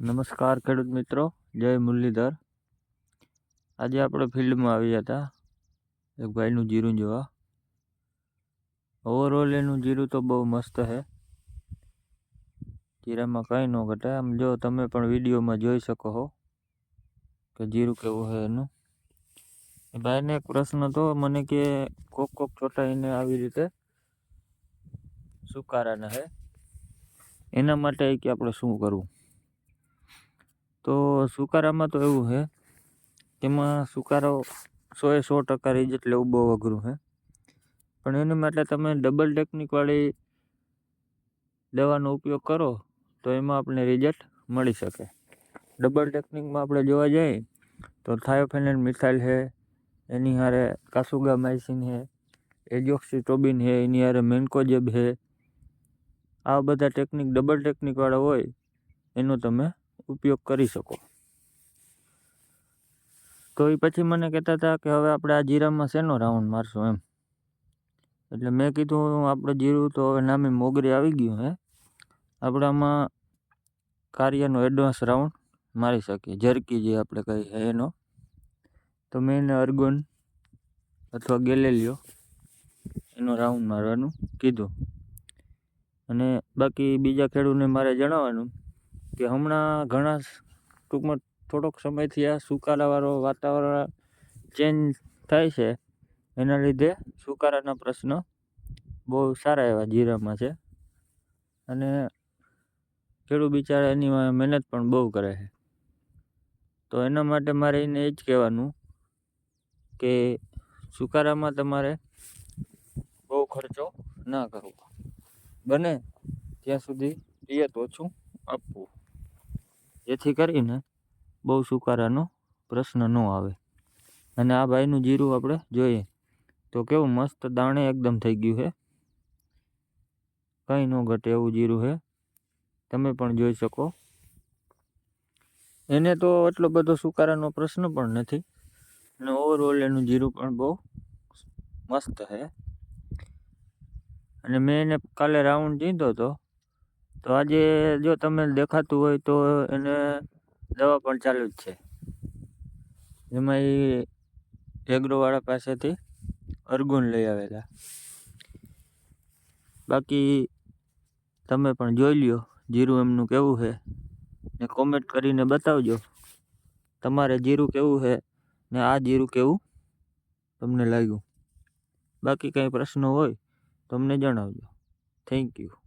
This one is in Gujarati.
નમસ્કાર ખેડૂત મિત્રો, જય મુરલીધર. આજે આપણે ફિલ્ડમાં આવ્યા હતા, એક ભાઈનું જીરું જોવા. ઓવરઓલ એનું જીરું તો બહુ મસ્ત છે. જીરામાં કંઈ ન ઘટે. આમ જો તમે પણ વિડીયોમાં જોઈ શકો હો કે જીરું કેવું છે એનું. ભાઈને એક પ્રશ્ન હતો, મને કે કોક કોક ચોટાઈને આવી રીતે સુકારાને હે એના માટે કે આપણે શું કરવું? તો સુકારામાં તો એવું છે એમાં સુકારો સો એ સો ટકા રિઝલ્ટ લેવું બહુ અઘરું છે. પણ એની માટે તમે ડબલ ટેકનિકવાળી દવાનો ઉપયોગ કરો તો એમાં આપણે રિઝલ્ટ મળી શકે. ડબલ ટેકનિકમાં આપણે જોવા જઈએ તો થાયોફેનલ મિથાઇલ છે, એની હારે કાસુગામાઇસિન છે એજોક્સિટોબિન છે, એની હારે મેન્કોજેબ છે. આ બધા ટેકનિક ડબલ ટેકનિકવાળા હોય એનો તમે ઉપયોગ કરી શકો. તો એ પછી મને કહેતા હતા કે હવે આપણે આ જીરામાં શેનો રાઉન્ડ મારશું એમ. એટલે મેં કીધું આપણે જીરું તો હવે નામે મોગરી આવી ગયું હે. આપણે આમાં કાર્યનો એડવાન્સ રાઉન્ડ મારી શકીએ. જર્કી જે આપણે કહીએ એનો. તો મેં એને અર્ગોન અથવા ગેલેલિયો એનો રાઉન્ડ મારવાનું કીધું. અને બાકી બીજા ખેડૂતને મારે જણાવવાનું કે હમણાં ઘણા ટૂંકમાં થોડોક સમયથી આ સુકારાવાળો વાતાવરણ ચેન્જ થાય છે. એના લીધે સુકારાના પ્રશ્ન બહુ સારા એવા જીરામાં છે. અને ખેડૂત બિચારા એની મહેનત પણ બહુ કરે છે. તો એના માટે મારે એને એ જ કહેવાનું કે સુકારામાં તમારે બહુ ખર્ચો ના કરવો. બને ત્યાં સુધી પિયત ઓછું આપવું. જેથી કરીને બહુ સુકારાનો પ્રશ્ન ન આવે. અને આ ભાઈનું જીરું આપણે જોઈએ તો કેવું મસ્ત દાણે એકદમ થઈ ગયું છે. કંઈ ન ઘટે એવું જીરું છે. તમે પણ જોઈ શકો. એને તો એટલો બધો સુકારાનો પ્રશ્ન પણ નથી. અને ઓવરઓલ એનું જીરું પણ બહુ મસ્ત છે. અને મેં એને કાલે રાઉન્ડ જીધો હતો તો આજે જો તમે દેખાતું હોય તો એને દવા પણ ચાલુ જ છે. એમાં એ એગ્રોવાળા પાસેથી અર્ગુન લઈ આવેલા. બાકી તમે પણ જોઈ લ્યો, જીરું એમનું કેવું છે, ને કોમેન્ટ કરીને બતાવજો. તમારે જીરું કેવું છે, ને આ જીરું કેવું તમને લાગ્યું. બાકી કંઈ પ્રશ્ન હોય તો અમને જણાવજો. Thank you